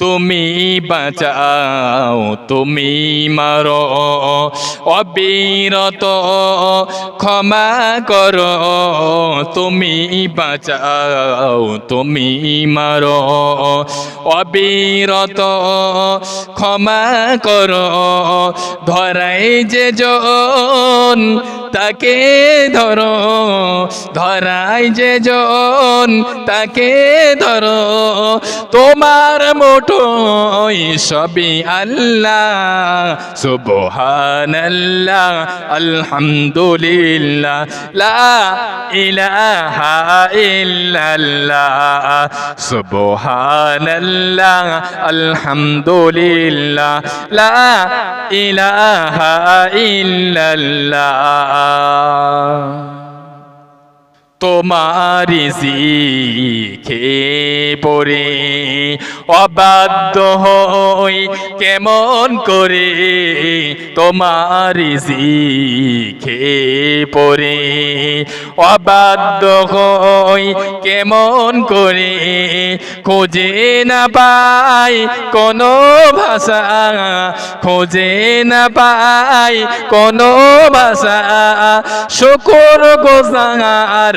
তুমি বাঁচাও, তুমি মারো। অবিরত ক্ষমা করো, তুমি বাঁচাও, তুমি মারো। অবিরত ক্ষমা করো, ধরাই যে জন তাকে ধরো, ধরাই যে জন, তাকে ধরো। তোমার মোটই সবই আল্লাহ, সুবহানাল্লাহ, আলহামদুলিল্লাহ, লা ইলাহা ইল্লাল্লাহ, সুবহানাল্লাহ, আলহামদুলিল্লাহ, লা ইলাহা ইল্লাল্লাহ। Ah. তোমারি শিখে পড়ে, অবাধ্য হই কেমন করে তোমারি শিখে পড়ে, অবাধ্য হই কেমন করে খোঁজে না পাই কোনো ভাষা, খোঁজে না পাই কোনো ভাষা। শুকুর গোসার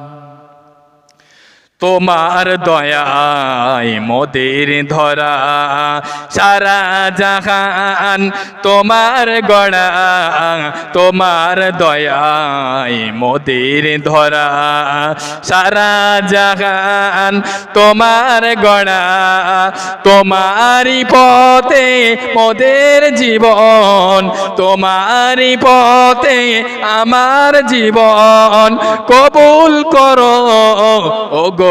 তোমার দয়ায় মোদের ধরা। সারা জাহান তোমার গড়া, তোমার দয়ায় মোদের ধরা। সারা জাহান তোমার গড়া, তোমারই পথে মোদের জীবন, তোমারই পথে আমার জীবন। কবুল করো ও গো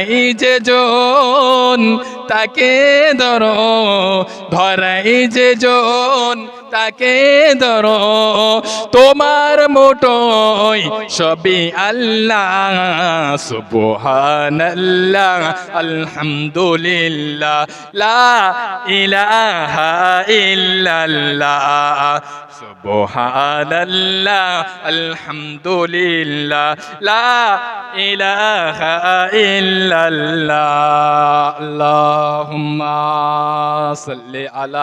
ধরাই যে জন তাকে ধরো ধরাই যে জন তাকে ধরো। তোমার মোটই সবই আল্লাহ, সুবহানাল্লাহ, আলহামদুলিল্লাহ, লা ইলাহা ইল্লাল্লাহ, সুবহানাল্লাহ, আলহামদুলিল্লাহ, লা ইলাহা ইল্লাল্লাহ, আল্লাহুম্মা আলা